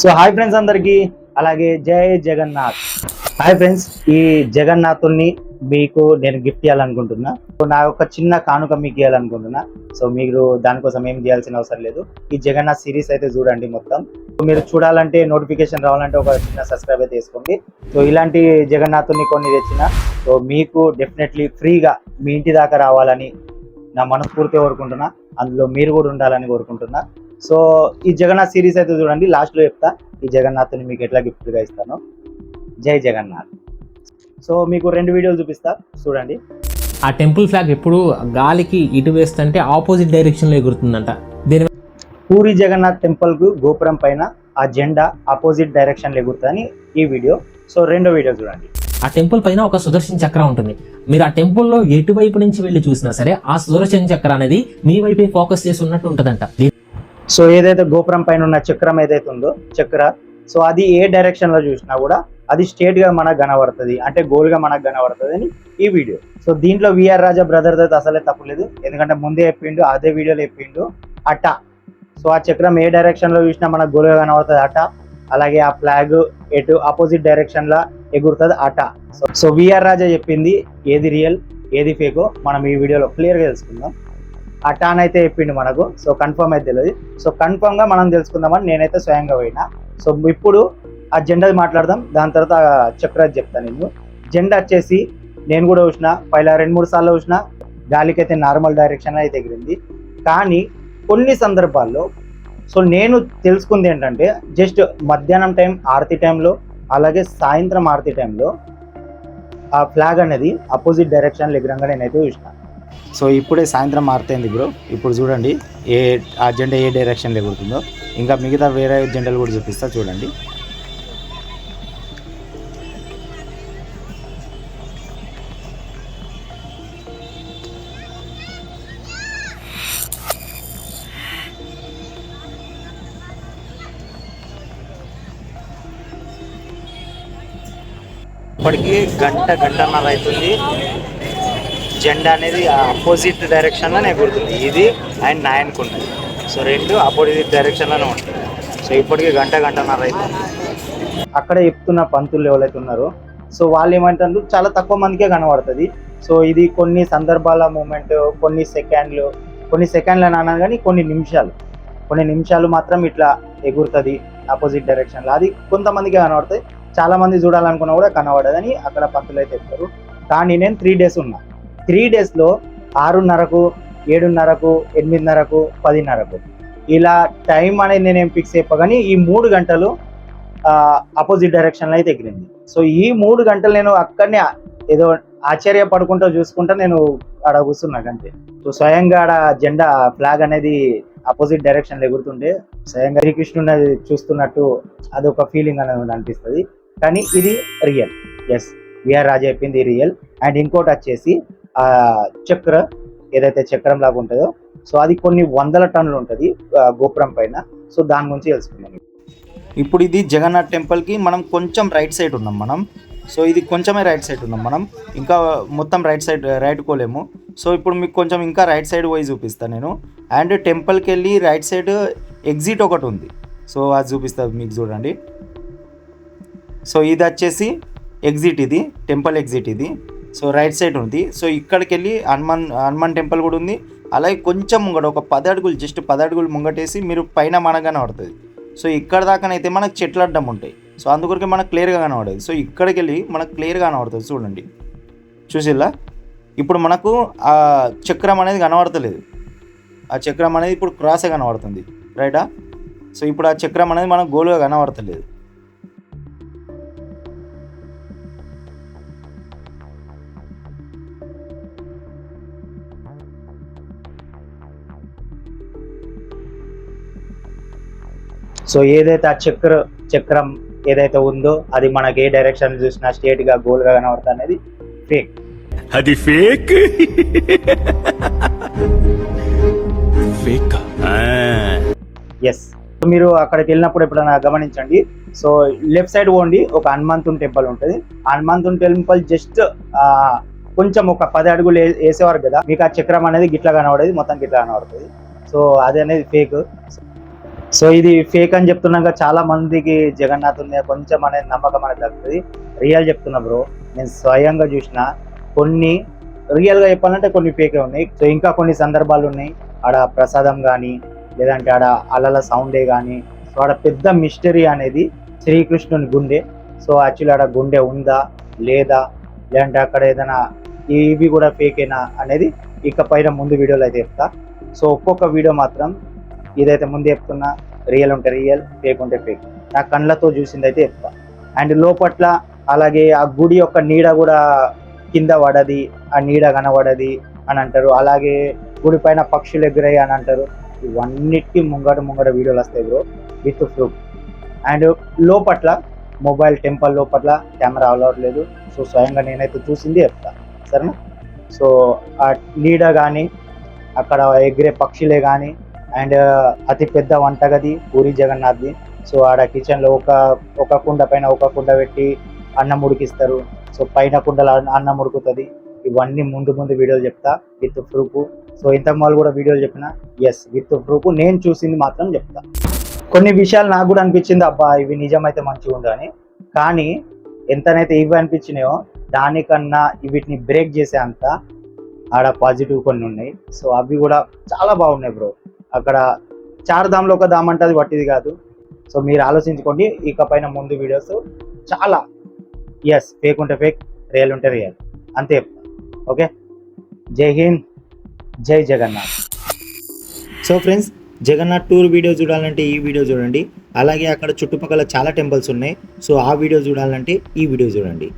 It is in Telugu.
సో హాయ్ ఫ్రెండ్స్ అందరికీ అలాగే జై జగన్నాథ్. హాయ్ ఫ్రెండ్స్ ఈ జగన్నాథుల్ని మీకు నేను గిఫ్ట్ ఇవ్వాలనుకుంటున్నా సో నా యొక్క చిన్న కానుక మీకు ఇవ్వాలనుకుంటున్నా సో మీరు దానికోసం ఏం చేయాల్సిన అవసరం లేదు. ఈ జగన్నాథ్ సిరీస్ అయితే చూడండి మొత్తం. సో మీరు చూడాలంటే నోటిఫికేషన్ రావాలంటే ఒక చిన్న సబ్స్క్రైబ్ అయితే తీసుకోండి సో ఇలాంటి జగన్నాథుని కొన్ని తెచ్చిన సో మీకు డెఫినెట్లీ ఫ్రీగా మీ ఇంటి దాకా రావాలని నా మనస్ఫూర్తిగా కోరుకుంటున్నా. అందులో మీరు కూడా ఉండాలని కోరుకుంటున్నా. సో ఈ జగన్నాథ్ సిరీస్ అయితే చూడండి లాస్ట్లో చెప్తా. ఈ జగన్నాథ్ని మీకు ఎట్లా గిఫ్ట్గా ఇస్తాను. జై జగన్నాథ్. సో మీకు రెండు వీడియోలు చూపిస్తా. చూడండి. ఆ టెంపుల్ ఫ్లాగ్ ఎప్పుడు గాలికి ఇటు వేస్తుంటే ఆపోజిట్ డైరెక్షన్లో ఎగురుతుందంట. దీని పూరి జగన్నాథ్ టెంపుల్కు గోపురం పైన ఆ జెండా ఆపోజిట్ డైరెక్షన్ ఎగురుతుందని ఈ వీడియో. సో రెండో వీడియో చూడండి. ఆ టెంపుల్ పైన ఒక సుదర్శన చక్రం ఉంటుంది. మీరు ఆ టెంపుల్లో ఎటువైపు నుంచి వెళ్ళి చూసినా సరే ఆ సుదర్శన చక్రం అనేది మీ వైపే ఫోకస్ చేసి ఉన్నట్టు ఉంటుందంట. సో ఏదైతే గోపురం పైన ఉన్న చక్రం ఏదైతే ఉందో చక్ర సో అది ఏ డైరెక్షన్లో చూసినా కూడా అది స్ట్రేట్గా మనకు కనబడుతుంది. అంటే గోల్గా మనకు కనబడుతుంది అని ఈ వీడియో సో దీంట్లో విఆర్ రాజా బ్రదర్ అయితే అసలే తప్పలేదు ఎందుకంటే ముందే చెప్పిండు అదే వీడియోలో చెప్పిండు అట్ట. సో ఆ చక్రం ఏ డైరెక్షన్లో చూసినా మనకు గోల్గా కనబడుతుంది అట్ట. అలాగే ఆ ఫ్లాగ్ ఎటు ఆపోజిట్ డైరెక్షన్ లా ఎగురుతుంది అట సో సో విఆర్ రాజా చెప్పింది ఏది రియల్ ఏది ఫేకో మనం ఈ వీడియోలో క్లియర్గా తెలుసుకుందాం. ఆ అని అయితే చెప్పిండు మనకు. సో కన్ఫర్మ్ అయితే తెలియదు సో కన్ఫర్మ్గా మనం తెలుసుకుందామని నేనైతే స్వయంగా పోయినా. సో ఇప్పుడు ఆ జెండాది మాట్లాడదాం. దాని తర్వాత ఆ చక్రాది చెప్తాను నేను జెండా వచ్చేసి నేను కూడా చూసిన పైలా రెండు మూడు సార్లు చూసిన గాలికి అయితే నార్మల్ డైరెక్షన్ అయితే ఎగిరింది. కానీ కొన్ని సందర్భాల్లో సో నేను తెలుసుకుంది ఏంటంటే జస్ట్ మధ్యాహ్నం టైం ఆరతి టైంలో అలాగే సాయంత్రం ఆరతి టైంలో ఆ ఫ్లాగ్ అనేది అపోజిట్ డైరెక్షన్ ఎగిరంగా నేనైతే చూసినా. సో ఇప్పుడే సాయంత్రం మారుతైంది బ్రో. ఇప్పుడు చూడండి ఏ ఆ జెండా ఏ డైరెక్షన్లో ఎగురుతుందో ఇంకా మిగతా వేరే జెండాలు కూడా చూపిస్తా చూడండి. ఇప్పటికి గంట గంటన్నర అవుతుంది. జెండా అనేది అపోజిట్ డైరెక్షన్లోనే ఎగురుతుంది ఇది అండ్ నాయన్కు సో రెండు అపోజిట్ డైరెక్షన్లోనే ఉంటుంది సో ఇప్పటికి గంట గంటన్నర అయితే అక్కడ చెప్తున్న పంతులు ఎవరైతే ఉన్నారో సో వాళ్ళు ఏమంటారు చాలా తక్కువ మందికే కనబడుతుంది. సో ఇది కొన్ని సందర్భాల మూమెంట్ కొన్ని సెకండ్లు కొన్ని సెకండ్లు అని అన్నాను కానీ కొన్ని నిమిషాలు. కొన్ని నిమిషాలు మాత్రం ఇట్లా ఎగురుతుంది ఆపోజిట్ డైరెక్షన్లో అది కొంతమందికి కనబడుతుంది. చాలా మంది చూడాలనుకున్నా కూడా కనబడదని అక్కడ పంతులు అయితే చెప్తారు కానీ నేను త్రీ డేస్ ఉన్నా. త్రీ డేస్లో ఆరున్నరకు ఏడున్నరకు ఎనిమిదిన్నరకు పదిన్నరకు. ఇలా టైం అనేది నేనేం ఫిక్స్ అయిపోగాని ఈ మూడు గంటలు అపోజిట్ డైరెక్షన్లో అయితే ఎగిరింది. సో ఈ మూడు గంటలు నేను అక్కడనే ఏదో ఆశ్చర్యపడుకుంటూ చూసుకుంటా నేను ఆడ కూర్చున్నా అంతే. సో స్వయంగా ఆడ జెండా ఫ్లాగ్ అనేది అపోజిట్ డైరెక్షన్లో ఎగురుతుంటే స్వయంగా శ్రీకృష్ణుని చూస్తున్నట్టు అదొక ఫీలింగ్ అనేది అనిపిస్తుంది. కానీ ఇది రియల్. ఎస్ విఆర్ రాజా చెప్పింది రియల్. అండ్ ఇంకోటి వచ్చేసి చక్ర ఏదైతే చక్రం లాగా ఉంటుందో సో అది కొన్ని వందల టన్నులు ఉంటుంది గోపురం పైన. సో దాని గురించి తెలుసుకుందాం. ఇప్పుడు ఇది జగన్నాథ్ టెంపుల్కి మనం కొంచెం రైట్ సైడ్ ఉన్నాం మనం. సో ఇది కొంచెమే రైట్ సైడ్ ఉన్నాం మనం. ఇంకా మొత్తం రైట్ సైడ్ రైట్ కోలేము. సో ఇప్పుడు మీకు కొంచెం ఇంకా రైట్ సైడ్ పోయి చూపిస్తాను నేను. అండ్ టెంపుల్కి వెళ్ళి రైట్ సైడ్ ఎగ్జిట్ ఒకటి ఉంది. సో అది చూపిస్తుంది మీకు చూడండి. సో ఇది వచ్చేసి ఎగ్జిట్ ఇది టెంపుల్ ఎగ్జిట్ ఇది. సో రైట్ సైడ్ ఉంది. సో ఇక్కడికి వెళ్ళి హనుమాన్ హనుమాన్ టెంపుల్ కూడా ఉంది. అలాగే కొంచెం ముంగట ఒక పది అడుగులు జస్ట్ పది అడుగులు ముంగటేసి మీరు పైన మనకు కనబడుతుంది సో ఇక్కడ దాకానైతే మనకు చెట్లు అడ్డం ఉంటాయి. సో అందుకొరకే మనకు క్లియర్గా కనబడదు. సో ఇక్కడికి వెళ్ళి మనకు క్లియర్గా కనబడుతుంది చూడండి. చూసిల్లా? ఇప్పుడు మనకు ఆ చక్రం అనేది కనబడతలేదు. ఆ చక్రం అనేది ఇప్పుడు క్రాసే కనబడుతుంది. రైటా? సో ఇప్పుడు ఆ చక్రం అనేది మనకు గోలుగా కనబడతలేదు. సో ఏదైతే ఆ చక్ర చక్రం ఏదైతే ఉందో అది మనకి ఏ డైరెక్షన్ చూసినా స్ట్రేట్గా గోల్గా కనబడుతుంది అనేది ఫేక్ అది ఫేక్ ఫేక్ ఎస్ మీరు అక్కడికి వెళ్ళినప్పుడు ఎప్పుడైనా గమనించండి. సో లెఫ్ట్ సైడ్ పోండి ఒక హనుమంతుని టెంపుల్ ఉంటుంది. హనుమంతుని టెంపుల్ జస్ట్ కొంచెం ఒక పది అడుగులు వేసేవారు కదా. మీకు ఆ చక్రం అనేది గిట్లా కనబడేది మొత్తం గిట్లా కనబడుతుంది. సో అది అనేది ఫేక్ సో ఇది ఫేక్ అని చెప్తున్నాక చాలా మందికి జగన్నాథ్ మీద కొంచెం అనేది నమ్మకం అనేది తగ్గుతుంది. రియల్ చెప్తున్నా బ్రో నేను స్వయంగా చూసిన కొన్ని రియల్గా చెప్పాలంటే కొన్ని ఫేకే ఉన్నాయి. సో ఇంకా కొన్ని సందర్భాలు ఉన్నాయి. ఆడ ప్రసాదం కానీ లేదంటే ఆడ అలల సౌండే కానీ సో ఆడ పెద్ద మిస్టరీ అనేది శ్రీకృష్ణుని గుండె. సో యాక్చువల్లీ ఆడ గుండె ఉందా లేదా లేదంటే అక్కడ ఏదైనా ఇవి కూడా ఫేకేనా అనేది ఇక పైన ముందు వీడియోలో అయితే చెప్తా. సో ఒక్కొక్క వీడియో మాత్రం ఇదైతే ముందు చెప్తున్నా రియల్ ఉంటే రియల్ ఫేక్ ఉంటే ఫేక్ నా కళ్ళతో చూసింది అయితే చెప్తా. అండ్ లోపట్ల అలాగే ఆ గుడి యొక్క నీడ కూడా కింద పడది ఆ నీడ కనబడది అని అంటారు. అలాగే గుడి పైన పక్షులు ఎగురాయి అని అంటారు. ఇవన్నిటికీ ముంగట ముంగట వీడియోలు వస్తాయి బ్రో విత్ ప్రూఫ్. అండ్ లోపట్ల మొబైల్ టెంపుల్ లోపట్ల కెమెరా అలౌట్ లేదు. సో స్వయంగా నేనైతే చూసింది చెప్తా. సరేనా? సో ఆ నీడ కానీ అక్కడ ఎగిరే పక్షులే కానీ అండ్ అతి పెద్ద వంటగది పూరి జగన్నాథ్ది. సో ఆడ కిచెన్లో ఒక ఒక కుండ పైన ఒక కుండ పెట్టి అన్నం ఉడికిస్తారు. సో పైన కుండలో అన్నం ఉడుకుతుంది. ఇవన్నీ ముందు ముందు వీడియోలు చెప్తా విత్ ప్రూఫ్. సో ఇంతకు మాలు కూడా వీడియోలు చెప్పిన ఎస్ విత్ ప్రూఫ్. నేను చూసింది మాత్రం చెప్తా. కొన్ని విషయాలు నాకు కూడా అనిపించింది అబ్బా ఇవి నిజమైతే మంచిగా ఉండు అని. కానీ ఎంతనైతే ఇవి అనిపించినాయో దానికన్నా వీటిని బ్రేక్ చేసే అంత ఆడ పాజిటివ్ కొన్ని ఉన్నాయి. సో అవి కూడా చాలా బాగున్నాయి బ్రో. అక్కడ చార్ధామ్లో ఒక ధామ్ అంటే అది పట్టిది కాదు. సో మీరు ఆలోచించుకోండి ఇక పైన ముందు వీడియోస్ చాలా ఎస్ ఫేక్ ఉంటే ఫేక్ రియల్ ఉంటే రియల్ అంతే okay Jai Hind Jai Jagannath. So friends Jagannath tour video చూడాలంటే ఈ వీడియో చూడండి. అలాగే అక్కడ చుట్టుపక్కల చాలా టెంపుల్స్ ఉన్నాయి. సో ఆ వీడియో చూడాలంటే ఈ వీడియో చూడండి.